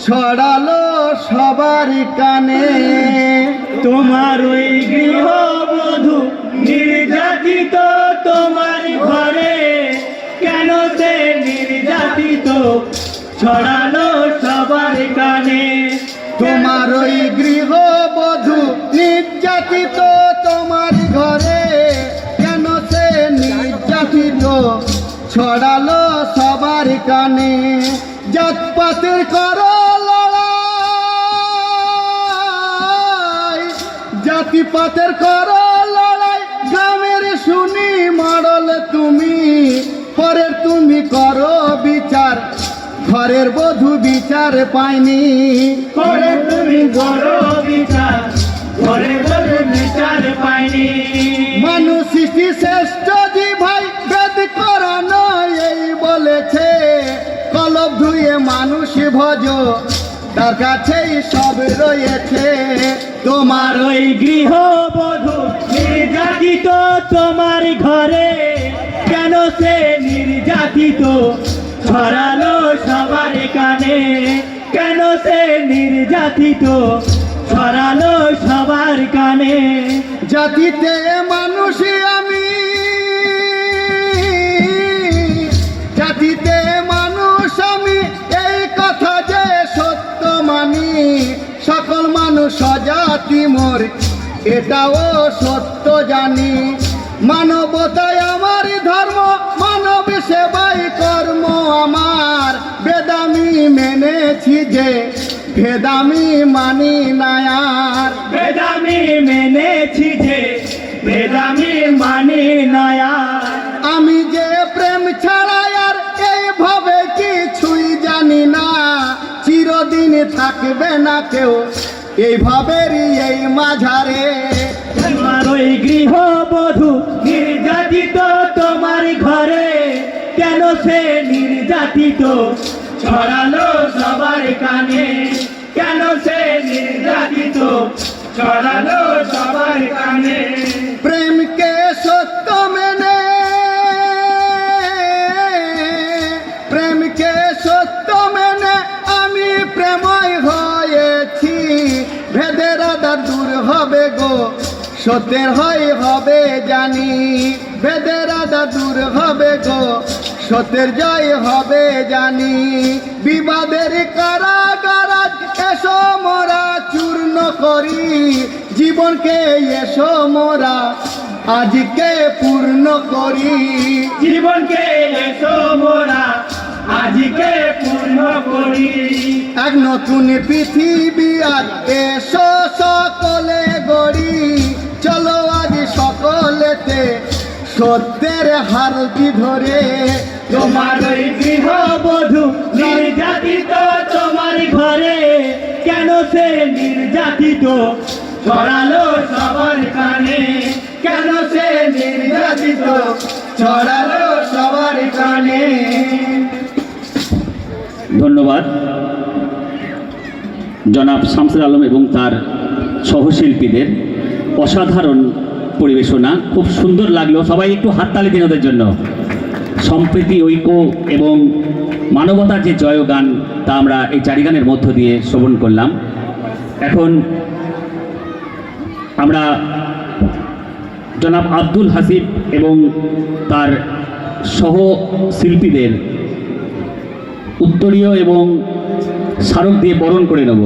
ছড়ালো সবার কানে। তোমার ওই গৃহবধূ নির্যাতিত তোমার ঘরে। কেন সে নির্যাতিত? ছড়ালো সবার কানে। তোমার ওই গৃহবধূ নির্যাতিত তোমার ঘরে। কেন সে নির্যাতিত? ছড়ালো সবার কানে। জাতপাতের করো লড়াই। জাতিপাতের করো লড়াই। গ্রামের শুনি মডল তুমি পরের তুমি করো বিচার। ঘরের বধূ বিচার পাইনি করে তুমি বড় বিচার ঘরে বড় বিচার পাইনি মানুষ সৃষ্টি শ্রেষ্ঠ জি ভজ। তার কাছেই সব রয়েছে। তোমার ওই গৃহবধূ নির্যাতিত তোমার ঘরে। কেন সে নির্যাতিত? ছড়ালো সবার কানে। কেন সে নির্যাতিত? ছড়ালো সবার কানে। জাতিতে মানুষ আমি এটাও সত্য জানি। মানবতায় আমার ধর্ম মানব সেবাই কর্ম আমার। বেদামি মেনেছি যে ভেদামি মানি নায়ার বেদামি মেনেছি যে বেদামি মানি নয়া আমি যে প্রেম ছাড়া আর এইভাবে কিছুই জানি না। চিরদিন থাকবে না কেউ। এইভাবেরই এই মাঝারে। তোমার ওই গৃহবধূ নির্যাতিত তোমার ঘরে। কেন সে নির্যাতিত? ছড়ালো সবার কানে। কেন সে নির্যাতিত? ছড়ালো সবার কানে। সত্যের হয় হবে জানি ভেদের আদার দূর হবে গো। সত্যের জয় হবে জানি বিবাদের কারাগারাজ এসো মোরা চূর্ণ করি জীবনকে এসো মোরা আজকে পূর্ণ করি। জীবনকে এসো মোরা আজকে পূর্ণ করি। এক নতুন পৃথিবী আর এসো সকলে সত্যের হারতি ধরে? তোমার ওই গৃহবধূ নির্যাতিত তোমার ঘরে। কেন সে নির্যাতিত? ছড়ালো সবার কানে। কেন সে নির্যাতিত? ছড়ালো সবার কানে। ধন্যবাদ। জনাব শামসুল আলম এবং তার সহশিল্পীদের অসাধারণ পরিবেশনা খুব সুন্দর লাগল। সবাই একটু হাততালি দিন ওদের জন্য। সম্প্রীতি, ঐক্য এবং মানবতার যে জয়গান, তা আমরা এই চারি গানের মধ্য দিয়ে শ্রবণ করলাম। এখন আমরা জনাব আব্দুল হাসিব এবং তার সহ শিল্পীদের উত্তরীয় এবং স্মারক দিয়ে বরণ করে নেব।